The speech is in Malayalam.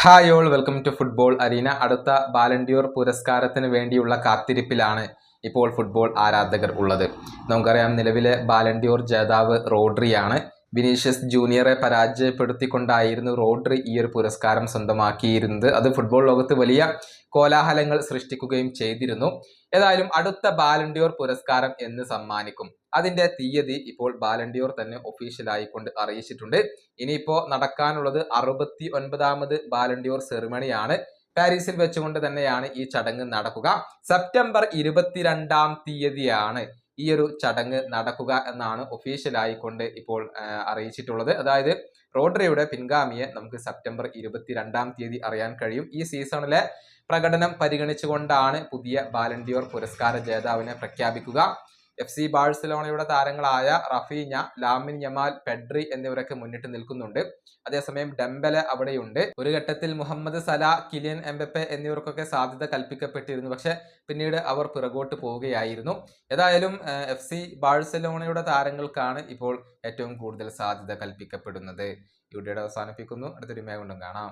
Hi all welcome to football arena അടുത്ത ബാലൻഡിയോർ പുരസ്കാരത്തിന് വേണ്ടിയുള്ള കാത്തിരിപ്പിലാണ് ഇപ്പോൾ ഫുട്ബോൾ ആരാധകർ ഉള്ളത്. നമുക്കറിയാം നിലവിലെ ബാലൻഡിയോർ ജേതാവ് റോഡ്രിയാണ്. വിനീഷ്യസ് ജൂനിയറെ പരാജയപ്പെടുത്തിക്കൊണ്ടായിരുന്നു റോഡ്രി ഈ ഒരു പുരസ്കാരം സ്വന്തമാക്കിയിരുന്നത്. അത് ഫുട്ബോൾ ലോകത്ത് വലിയ കോലാഹലങ്ങൾ സൃഷ്ടിക്കുകയും ചെയ്തിരുന്നു. ഏതായാലും അടുത്ത ബാലൻഡിയോർ പുരസ്കാരം എന്ന് സമ്മാനിക്കും. അതിന്റെ തീയതി ഇപ്പോൾ ബാലൻഡിയോർ തന്നെ ഒഫീഷ്യലായിക്കൊണ്ട് അറിയിച്ചിട്ടുണ്ട്. ഇനിയിപ്പോ നടക്കാനുള്ളത് അറുപത്തി ഒൻപതാമത് ബാലൻഡിയോർ സെറിമണിയാണ് പാരീസിൽ വെച്ചുകൊണ്ട് തന്നെയാണ് ഈ ചടങ്ങ് നടക്കുക. സെപ്റ്റംബർ ഇരുപത്തിരണ്ടാം തീയതിയാണ് ഈ ഒരു ചടങ്ങ് നടക്കുക എന്നാണ് ഒഫീഷ്യലായിക്കൊണ്ട് ഇപ്പോൾ അറിയിച്ചിട്ടുള്ളത്. അതായത് റോഡ്രിയുടെ പിൻഗാമിയെ നമുക്ക് സെപ്റ്റംബർ ഇരുപത്തിരണ്ടാം തീയതി അറിയാൻ കഴിയും. ഈ സീസണിലെ പ്രകടനം പരിഗണിച്ചുകൊണ്ടാണ് പുതിയ ബാലൻഡിയോർ പുരസ്കാര ജേതാവിനെ പ്രഖ്യാപിക്കുക. എഫ് സി ബാഴ്സലോണയുടെ താരങ്ങളായ റഫീഞ്ഞ ലാമിൻ യമാൽ പെഡ്രി എന്നിവരൊക്കെ മുന്നിട്ട് നിൽക്കുന്നുണ്ട്. അതേസമയം ഡെംബല അവിടെയുണ്ട്. ഒരു ഘട്ടത്തിൽ മുഹമ്മദ് സല കിലിയൻ എംബപ്പെ എന്നിവർക്കൊക്കെ സാധ്യത കൽപ്പിക്കപ്പെട്ടിരുന്നു. പക്ഷെ പിന്നീട് അവർ പിറകോട്ട് പോവുകയായിരുന്നു. ഏതായാലും എഫ് സി ബാഴ്സലോണയുടെ താരങ്ങൾക്കാണ് ഇപ്പോൾ ഏറ്റവും കൂടുതൽ സാധ്യത കൽപ്പിക്കപ്പെടുന്നത്. ഇവിടെ അവസാനിപ്പിക്കുന്നു. അടുത്തൊരു മേ കൊണ്ടും കാണാം.